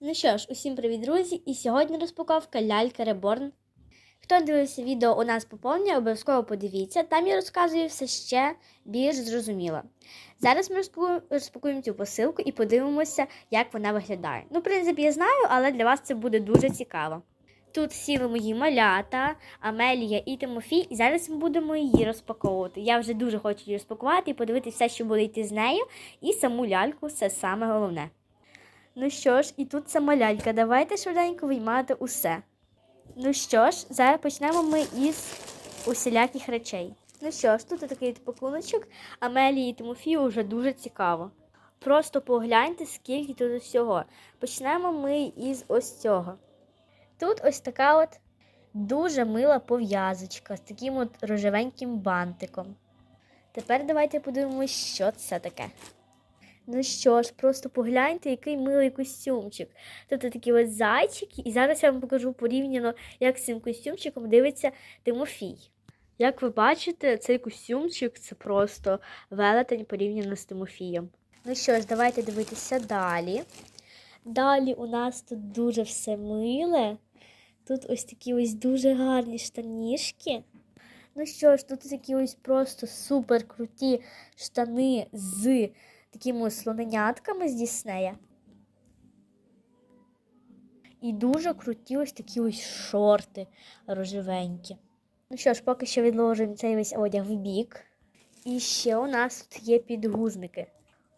Ну що ж, усім привіт, друзі! І сьогодні розпаковка лялька Reborn. Хто дивився відео у нас поповнення, обов'язково подивіться. Там я розказую все ще більш зрозуміло. Зараз ми розпакуємо цю посилку і подивимося, як вона виглядає. Ну, в принципі, я знаю, але для вас це буде дуже цікаво. Тут сіли мої малята, Амелія і Тимофій, і зараз ми будемо її розпаковувати. Я вже дуже хочу її розпакувати і подивитися все, що буде йти з нею, і саму ляльку це саме головне. Ну що ж, і тут сама лялька. Давайте швиденько виймати усе. Ну що ж, зараз почнемо ми із усіляких речей. Ну що ж, тут такий пакуночок, Амелії і Тимофію вже дуже цікаво. Просто погляньте, скільки тут всього. Почнемо ми із ось цього. Тут ось така от дуже мила пов'язочка з таким от рожевеньким бантиком. Тепер давайте подивимось, що це таке. Ну що ж, просто погляньте, який милий костюмчик. Тут такі ось зайчики, і зараз я вам покажу порівняно, як з цим костюмчиком дивиться Тимофій. Як ви бачите, цей костюмчик це просто велетень порівняно з Тимофієм. Ну що ж, давайте дивитися далі. Далі у нас тут дуже все миле. Тут ось такі ось дуже гарні штанішки. Ну що ж, тут такі ось просто супер круті штани з такими слоненятками з Діснея. І дуже круті ось такі ось шорти рожевенькі. Ну що ж, поки що відложимо цей весь одяг в бік. І ще у нас тут є підгузники.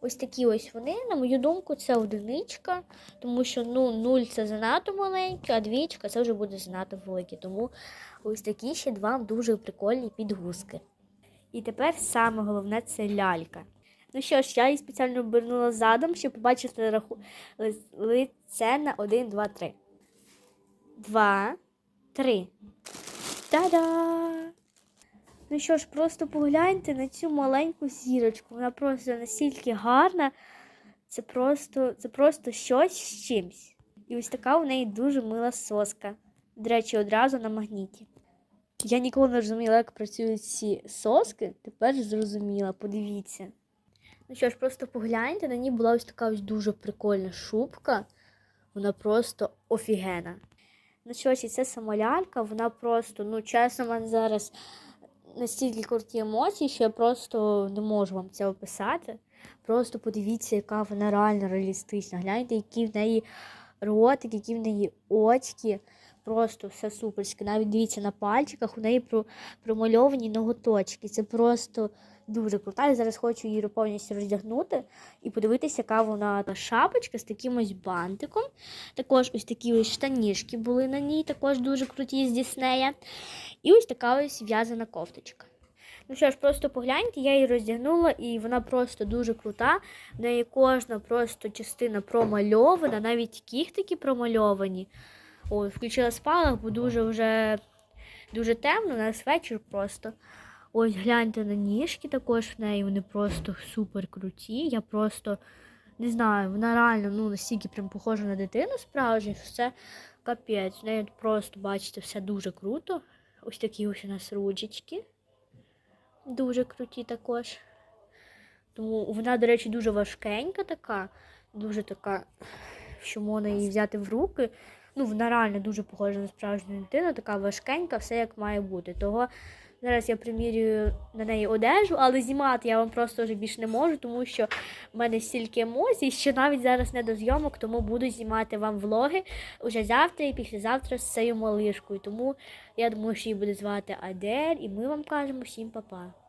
Ось такі ось вони, на мою думку, це одиничка, тому що ну, нуль це занадто маленьке, а двічка це вже буде занадто велике. Тому ось такі ще два дуже прикольні підгузки. І тепер саме головне це лялька. Ну що ж, я її спеціально обернула задом, щоб побачити раху... лице на 1, 2, 3. 2, 3. Та-да! Ну що ж, просто погляньте на цю маленьку зірочку. Вона просто настільки гарна. Це просто, це просто щось з чимсь. І ось така у неї дуже мила соска. До речі, одразу на магніті. Я ніколи не розуміла, як працюють ці соски. Тепер зрозуміла, подивіться. Ну що ж, просто погляньте, на ній була ось така ось дуже прикольна шубка. Вона просто офігена. Ну що ж, і це самолялька, вона просто, ну, чесно, в мене зараз настільки круті емоції, що я просто не можу вам це описати. Просто подивіться, яка вона реально реалістична. Гляньте, які в неї ротик, які в неї очки. Просто все суперське. Навіть дивіться на пальчиках, у неї промальовані ноготочки. Це просто дуже крута. Я зараз хочу її повністю роздягнути і подивитися, яка вона шапочка з таким ось бантиком. Також ось такі ось штанішки були на ній, також дуже круті з Діснея. І ось така ось в'язана кофточка. Ну що ж, просто погляньте, я її роздягнула, і вона просто дуже крута. В неї кожна просто частина промальована, навіть кіхтики промальовані. Ой, включила спалах, бо дуже вже дуже темно, у нас вечір просто. Ось гляньте на ніжки також в неї, вони просто супер круті. Я просто не знаю, вона реально ну, настільки прям похожа на дитину справжню, що це капець. В неї просто, бачите, все дуже круто. Ось такі ось у нас ручечки. Дуже круті також. Тому вона, до речі, дуже важкенька така, дуже така, що можна її взяти в руки. Ну, вона реально дуже похожа на справжню дитину, така важкенька, все як має бути. Того зараз я примірюю на неї одежу, але знімати я вам просто вже більш не можу, тому що в мене стільки емоцій, що навіть зараз не до зйомок, тому буду знімати вам влоги уже завтра і післязавтра з цією малишкою. Тому я думаю, що її буде звати Адель, і ми вам кажемо всім па-па.